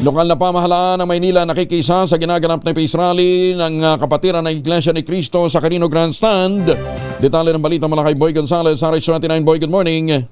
Lokal na pamahalaan ng Maynila nakikisa sa ginaganap na peace rally ng ah, kapatiran ng Iglesia ni Cristo sa Carino Grandstand. Detalye ng balita mula kay Boy Gonzalez, Aris 29 Boy, good morning.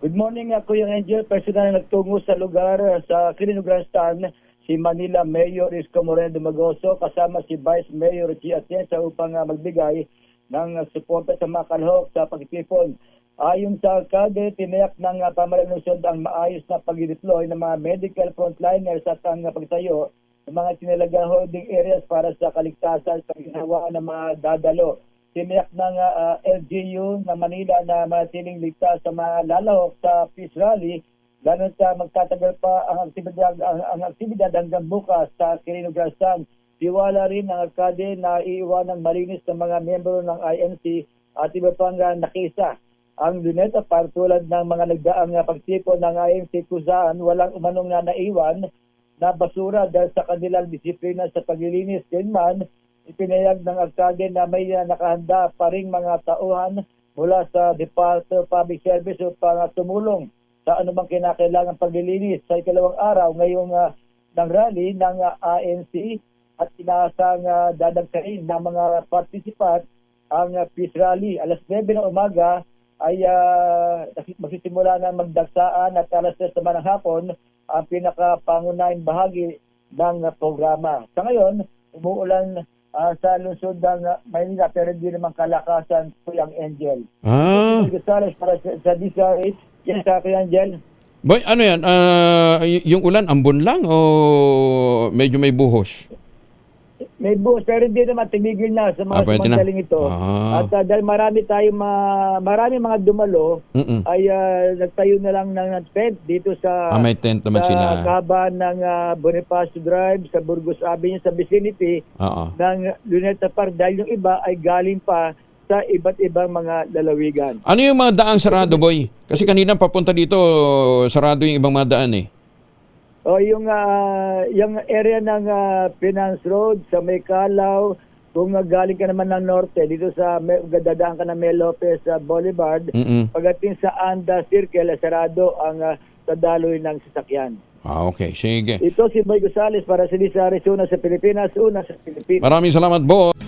Good morning, uh, Kuya Angel. Personal na nagtungo sa lugar uh, sa Quirino Grandstand, si Manila Mayor Isko Moreno Dumagoso kasama si Vice Mayor G. Atienza upang magbigay ng suporta sa mga kalahok sa pagtipon. Ayon sa KADE, tinayak ng uh, lungsod ang maayos na pag-deploy ng mga medical frontliners at ang pagtayo ng mga tinalagang holding areas para sa kaligtasan sa ginawa ng mga dadalo tiniyak ng uh, LGU na Manila na manatiling ligtas sa mga lalahok sa peace rally lalo sa magtatagal pa ang aktibidad, ang, ang aktibidad hanggang bukas sa Quirino Grandstand. Tiwala rin ng alkade na iiwan ng malinis ng mga miyembro ng INC at iba pang uh, nakisa. Ang luneta par tulad ng mga nagdaang pagtipon ng INC kung walang umanong na naiwan na basura dahil sa kanilang disiplina sa paglilinis. Din man, ipinayag ng alkalde na may nakahanda pa ring mga tauhan mula sa Department of Public Service upang tumulong sa anumang kinakailangan paglilinis sa ikalawang araw ngayong uh, ng rally ng uh, ANC at inaasang uh, dadagkain ng mga participant ang uh, peace rally. Alas 9 ng umaga ay uh, magsisimula na magdagsaan at alas 3 naman ng hapon ang pinakapangunahing bahagi ng uh, programa. Sa ngayon, umuulan ah, sa lungsod ng Maynila pero hindi naman kalakasan Kuyang Angel. Ah, Gonzales para sa, sa DCRH. Yes, sa Kuya Angel. Boy, ano yan? Y- yung ulan, ambon lang o medyo may buhos? May bus pero hindi naman tumigil na sa mga Ah, pwede na. ito. Ah. At ah, dahil marami tayong ma- marami mga dumalo Mm-mm. ay ah, nagtayo na lang ng tent dito sa Ah, may tent naman sa sila. kaban ng ah, Bonifacio Drive sa Burgos Avenue sa vicinity Oo. ng Luneta Park dahil yung iba ay galing pa sa iba't ibang mga lalawigan. Ano yung mga daang sarado, boy? Kasi kanina papunta dito, sarado yung ibang mga daan eh. O yung ah, yung area ng ah, Finance Road sa May Calaw, kung galing ka naman ng norte dito sa dadaan ka ng May Lopez sa Boulevard, Mm-mm. pagdating sa Anda Circle, sarado ang uh, sadaloy ng sasakyan. Ah, okay. Sige. Ito si Boy Gonzales para sa Lisa Arizona sa Pilipinas, una sa Pilipinas. Maraming salamat, boy.